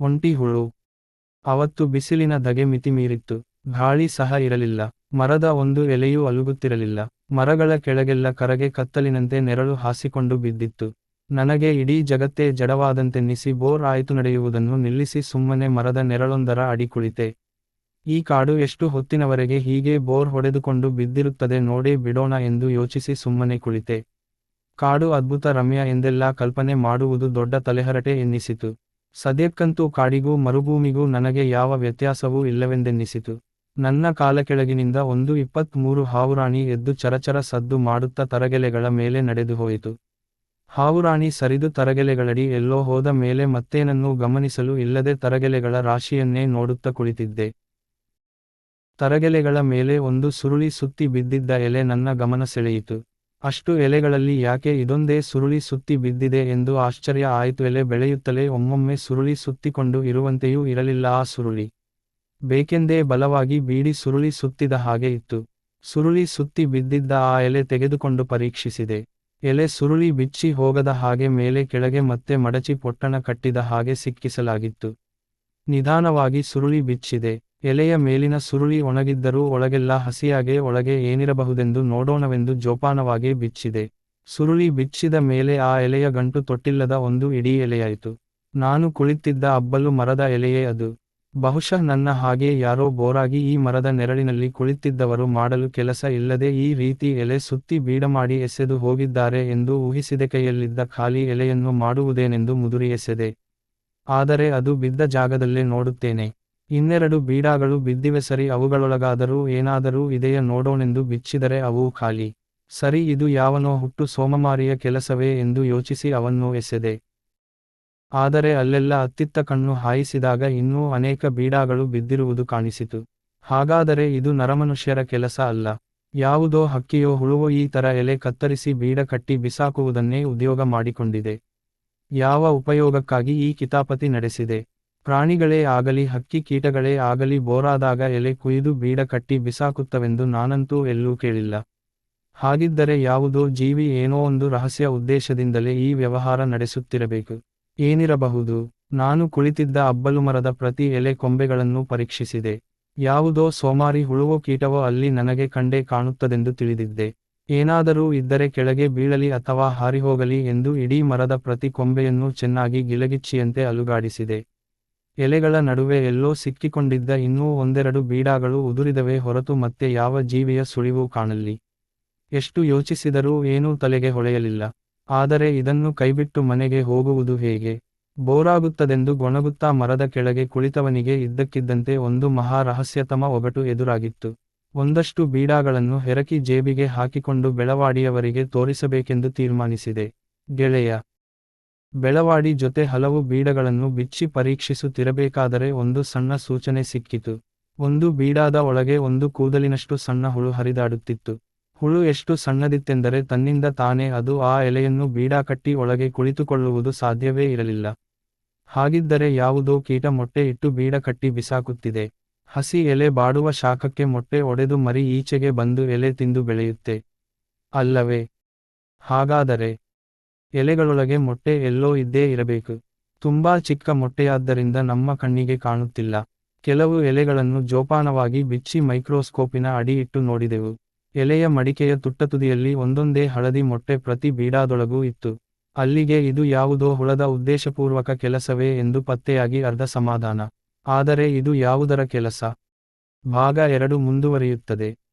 ಒಂಟಿ ಹುಳು ಅವತ್ತು ಬಿಸಿಲಿನ ಧಗೆ ಮಿತಿಮೀರಿತ್ತು. ಗಾಳಿ ಸಹ ಇರಲಿಲ್ಲ. ಮರದ ಒಂದು ಎಲೆಯೂ ಅಲುಗುತ್ತಿರಲಿಲ್ಲ. ಮರಗಳ ಕೆಳಗೆಲ್ಲ ಕರಗೆ ಕತ್ತಲಿನಂತೆ ನೆರಳು ಹಾಸಿಕೊಂಡು ಬಿದ್ದಿತ್ತು. ನನಗೆ ಇಡೀ ಜಗತ್ತೇ ಜಡವಾದಂತೆನ್ನಿಸಿ ಬೋರ್ ಆಯಿತು ನಡೆಯುವುದನ್ನು ನಿಲ್ಲಿಸಿ ಸುಮ್ಮನೆ ಮರದ ನೆರಳೊಂದರ ಅಡಿ ಕುಳಿತೆ. ಈ ಕಾಡು ಎಷ್ಟು ಹೊತ್ತಿನವರೆಗೆ ಹೀಗೆ ಬೋರ್ ಹೊಡೆದುಕೊಂಡು ಬಿದ್ದಿರುತ್ತದೆ ನೋಡೇ ಬಿಡೋಣ ಎಂದು ಯೋಚಿಸಿ ಸುಮ್ಮನೆ ಕುಳಿತೆ. ಕಾಡು ಅದ್ಭುತ ರಮ್ಯ ಎಂದೆಲ್ಲ ಕಲ್ಪನೆ ಮಾಡುವುದು ದೊಡ್ಡ ತಲೆಹರಟೆ ಎನ್ನಿಸಿತು. ಸದ್ಯಕ್ಕಂತೂ ಕಾಡಿಗೂ ಮರುಭೂಮಿಗೂ ನನಗೆ ಯಾವ ವ್ಯತ್ಯಾಸವೂ ಇಲ್ಲವೆಂದೆನ್ನಿಸಿತು. ನನ್ನ ಕಾಲ ಕೆಳಗಿನಿಂದ ಒಂದು ಇಪ್ಪತ್ತ್ಮೂರು ಹಾವುರಾಣಿ ಎದ್ದು ಚರಚರ ಸದ್ದು ಮಾಡುತ್ತಾ ತರಗೆಲೆಗಳ ಮೇಲೆ ನಡೆದು ಹೋಯಿತು. ಹಾವುರಾಣಿ ಸರಿದು ತರಗೆಲೆಗಳಡಿ ಎಲ್ಲೋ ಹೋದ ಮೇಲೆ ಮತ್ತೇನನ್ನೂ ಗಮನಿಸಲು ಇಲ್ಲದೆ ತರಗೆಲೆಗಳ ರಾಶಿಯನ್ನೇ ನೋಡುತ್ತಾ ಕುಳಿತಿದ್ದೆ. ತರಗೆಲೆಗಳ ಮೇಲೆ ಒಂದು ಸುರುಳಿ ಸುತ್ತಿ ಬಿದ್ದಿದ್ದ ಎಲೆ ನನ್ನ ಗಮನ ಸೆಳೆಯಿತು. ಅಷ್ಟು ಎಲೆಗಳಲ್ಲಿ ಯಾಕೆ ಇದೊಂದೇ ಸುರುಳಿ ಸುತ್ತಿ ಬಿದ್ದಿದೆ ಎಂದು ಆಶ್ಚರ್ಯ ಆಯಿತು. ಎಲೆ ಬೆಳೆಯುತ್ತಲೇ ಒಮ್ಮೊಮ್ಮೆ ಸುರುಳಿ ಸುತ್ತಿಕೊಂಡು ಇರುವಂತೆಯೂ ಇರಲಿಲ್ಲ. ಆ ಸುರುಳಿ ಬೇಕೆಂದೇ ಬಲವಾಗಿ ಬೀಡಿ ಸುರುಳಿ ಸುತ್ತಿದ ಹಾಗೆ ಇತ್ತು. ಸುರುಳಿ ಸುತ್ತಿ ಬಿದ್ದಿದ್ದ ಆ ಎಲೆ ತೆಗೆದುಕೊಂಡು ಪರೀಕ್ಷಿಸಿದೆ. ಎಲೆ ಸುರುಳಿ ಬಿಚ್ಚಿ ಹೋಗದ ಹಾಗೆ ಮೇಲೆ ಕೆಳಗೆ ಮತ್ತೆ ಮಡಚಿ ಪೊಟ್ಟಣ ಕಟ್ಟಿದ ಹಾಗೆ ಸಿಕ್ಕಿಸಲಾಗಿತ್ತು. ನಿಧಾನವಾಗಿ ಸುರುಳಿ ಬಿಚ್ಚಿದೆ. ಎಲೆಯ ಮೇಲಿನ ಸುರುಳಿ ಒಣಗಿದ್ದರೂ ಒಳಗೆಲ್ಲ ಹಸಿಯಾಗೆ ಒಳಗೆ ಏನಿರಬಹುದೆಂದು ನೋಡೋಣವೆಂದು ಜೋಪಾನವಾಗಿ ಬಿಚ್ಚಿದೆ. ಸುರುಳಿ ಬಿಚ್ಚಿದ ಮೇಲೆ ಆ ಎಲೆಯ ಗಂಟು ತೊಟ್ಟಿಲ್ಲದ ಒಂದು ಇಡೀ ಎಲೆಯಾಯಿತು. ನಾನು ಕುಳಿತಿದ್ದ ಅಬ್ಬಲು ಮರದ ಎಲೆಯೇ ಅದು. ಬಹುಶಃ ನನ್ನ ಹಾಗೆ ಯಾರೋ ಬೋರಾಗಿ ಈ ಮರದ ನೆರಳಿನಲ್ಲಿ ಕುಳಿತಿದ್ದವರು ಮಾಡಲು ಕೆಲಸ ಇಲ್ಲದೆ ಈ ರೀತಿ ಎಲೆ ಸುತ್ತಿ ಬೀಡಮಾಡಿ ಎಸೆದು ಹೋಗಿದ್ದಾರೆ ಎಂದು ಊಹಿಸಿದ ಕೈಯಲ್ಲಿದ್ದ ಖಾಲಿ ಎಲೆಯನ್ನು ಮಾಡುವುದೇನೆಂದು ಮುದುರಿ ಎಸೆದೆ ಆದರೆ ಅದು ಬಿದ್ದ ಜಾಗದಲ್ಲೇ ನೋಡುತ್ತೇನೆ. ಇನ್ನೆರಡು ಬೀಡಾಗಳು ಬಿದ್ದಿವೆ ಸರಿ ಅವುಗಳೊಳಗಾದರೂ ಏನಾದರೂ ಇದೆಯ ನೋಡೋಣೆಂದು ಬಿಚ್ಚಿದರೆ ಅವು ಖಾಲಿ. ಸರಿ ಇದು ಯಾವನೋ ಹುಟ್ಟು ಸೋಮಮಾರಿಯ ಕೆಲಸವೇ ಎಂದು ಯೋಚಿಸಿ ಅವನ್ನು ಎಸೆದೆ. ಆದರೆ ಅಲ್ಲೆಲ್ಲ ಅತ್ತಿತ್ತ ಕಣ್ಣು ಹಾಯಿಸಿದಾಗ ಇನ್ನೂ ಅನೇಕ ಬೀಡಾಗಳು ಬಿದ್ದಿರುವುದು ಕಾಣಿಸಿತು. ಹಾಗಾದರೆ ಇದು ನರಮನುಷ್ಯರ ಕೆಲಸ ಅಲ್ಲ. ಯಾವುದೋ ಹಕ್ಕಿಯೋ ಹುಳುವೋ ಈ ತರ ಎಲೆ ಕತ್ತರಿಸಿ ಬೀಡ ಕಟ್ಟಿ ಬಿಸಾಕುವುದನ್ನೇ ಉದ್ಯೋಗ ಮಾಡಿಕೊಂಡಿದೆ. ಯಾವ ಉಪಯೋಗಕ್ಕಾಗಿ ಈ ಕಿತಾಪತಿ ನಡೆಸಿದೆ? ಪ್ರಾಣಿಗಳೇ ಆಗಲಿ, ಹಕ್ಕಿ ಕೀಟಗಳೇ ಆಗಲಿ ಬೋರಾದಾಗ ಎಲೆ ಕುಯ್ದು ಬೀಡ ಕಟ್ಟಿ ಬಿಸಾಕುತ್ತವೆಂದು ನಾನಂತೂ ಎಲ್ಲೂ ಕೇಳಿಲ್ಲ. ಹಾಗಿದ್ದರೆ ಯಾವುದೋ ಜೀವಿ ಏನೋ ಒಂದು ರಹಸ್ಯ ಉದ್ದೇಶದಿಂದಲೇ ಈ ವ್ಯವಹಾರ ನಡೆಸುತ್ತಿರಬೇಕು. ಏನಿರಬಹುದು? ನಾನು ಕುಳಿತಿದ್ದ ಅಬ್ಬಲು ಮರದ ಪ್ರತಿ ಎಲೆ ಕೊಂಬೆಗಳನ್ನು ಪರೀಕ್ಷಿಸಿದೆ. ಯಾವುದೋ ಸೋಮಾರಿ ಹುಳುವೋ ಕೀಟವೋ ಅಲ್ಲಿ ನನಗೆ ಕಂಡೇ ಕಾಣುತ್ತದೆಂದು ತಿಳಿದಿದ್ದೆ. ಏನಾದರೂ ಇದ್ದರೆ ಕೆಳಗೆ ಬೀಳಲಿ ಅಥವಾ ಹಾರಿಹೋಗಲಿ ಎಂದು ಇಡೀ ಮರದ ಪ್ರತಿ ಕೊಂಬೆಯನ್ನು ಚೆನ್ನಾಗಿ ಗಿಲಗಿಚ್ಚಿಯಂತೆ ಅಲುಗಾಡಿಸಿದೆ. ಎಲೆಗಳ ನಡುವೆ ಎಲ್ಲೋ ಸಿಕ್ಕಿಕೊಂಡಿದ್ದ ಇನ್ನೂ ಒಂದೆರಡು ಬೀಡಾಗಳು ಉದುರಿದವೆ ಹೊರತು ಮತ್ತೆ ಯಾವ ಜೀವಿಯ ಸುಳಿವು ಕಾಣಲಿ. ಎಷ್ಟು ಯೋಚಿಸಿದರೂ ಏನೂ ತಲೆಗೆ ಹೊಳೆಯಲಿಲ್ಲ. ಆದರೆ ಇದನ್ನು ಕೈಬಿಟ್ಟು ಮನೆಗೆ ಹೋಗುವುದು ಹೇಗೆ? ಬೋರಾಗುತ್ತದೆಂದು ಗೊಣಗುತ್ತಾ ಮರದ ಕೆಳಗೆ ಕುಳಿತವನಿಗೆ ಇದ್ದಕ್ಕಿದ್ದಂತೆ ಒಂದು ಮಹಾ ರಹಸ್ಯತಮ ಒಗಟು ಎದುರಾಗಿತ್ತು. ಒಂದಷ್ಟು ಬೀಡಾಗಳನ್ನು ಹೆರಕಿ ಜೇಬಿಗೆ ಹಾಕಿಕೊಂಡು ಬೆಳವಾಡಿಯವರಿಗೆ ತೋರಿಸಬೇಕೆಂದು ತೀರ್ಮಾನಿಸಿದೆ. ಗೆಳೆಯ ಬೆಳವಾಡಿ ಜೊತೆ ಹಲವು ಬೀಡಗಳನ್ನು ಬಿಚ್ಚಿ ಪರೀಕ್ಷಿಸುತ್ತಿರಬೇಕಾದರೆ ಒಂದು ಸಣ್ಣ ಸೂಚನೆ ಸಿಕ್ಕಿತು. ಒಂದು ಬೀಡಾದ ಒಳಗೆ ಒಂದು ಕೂದಲಿನಷ್ಟು ಸಣ್ಣ ಹುಳು ಹರಿದಾಡುತ್ತಿತ್ತು. ಹುಳು ಎಷ್ಟು ಸಣ್ಣದಿತ್ತೆಂದರೆ ತನ್ನಿಂದ ತಾನೇ ಅದು ಆ ಎಲೆಯನ್ನು ಬೀಡಾಕಟ್ಟಿ ಒಳಗೆ ಕುಳಿತುಕೊಳ್ಳುವುದು ಸಾಧ್ಯವೇ ಇರಲಿಲ್ಲ. ಹಾಗಿದ್ದರೆ ಯಾವುದೋ ಕೀಟ ಮೊಟ್ಟೆ ಇಟ್ಟು ಬೀಡ ಕಟ್ಟಿ ಬಿಸಾಕುತ್ತಿದೆ. ಹಸಿ ಎಲೆ ಬಾಡುವ ಶಾಖಕ್ಕೆ ಮೊಟ್ಟೆ ಒಡೆದು ಮರಿ ಈಚೆಗೆ ಬಂದು ಎಲೆ ತಿಂದು ಬೆಳೆಯುತ್ತೆ. ಅಲ್ಲವೇ? ಹಾಗಾದರೆ ಎಲೆಗಳೊಳಗೆ ಮೊಟ್ಟೆ ಎಲ್ಲೋ ಇದ್ದೇ ಇರಬೇಕು. ತುಂಬಾ ಚಿಕ್ಕ ಮೊಟ್ಟೆಯಾದ್ದರಿಂದ ನಮ್ಮ ಕಣ್ಣಿಗೆ ಕಾಣುತ್ತಿಲ್ಲ. ಕೆಲವು ಎಲೆಗಳನ್ನು ಜೋಪಾನವಾಗಿ ಬಿಚ್ಚಿ ಮೈಕ್ರೋಸ್ಕೋಪಿನ ಅಡಿ ಇಟ್ಟು ನೋಡಿದೆವು. ಎಲೆಯ ಮಡಿಕೆಯ ತುಟ್ಟತುದಿಯಲ್ಲಿ ಒಂದೊಂದೇ ಹಳದಿ ಮೊಟ್ಟೆ ಪ್ರತಿ ಬೀಡಾದೊಳಗೂ ಇತ್ತು. ಅಲ್ಲಿಗೆ ಇದು ಯಾವುದೋ ಹುಳದ ಉದ್ದೇಶಪೂರ್ವಕ ಕೆಲಸವೇ ಎಂದು ಪತ್ತೆಯಾಗಿ ಅರ್ಧ ಸಮಾಧಾನ. ಆದರೆ ಇದು ಯಾವುದರ ಕೆಲಸ? ಭಾಗ ಎರಡು ಮುಂದುವರಿಯುತ್ತದೆ.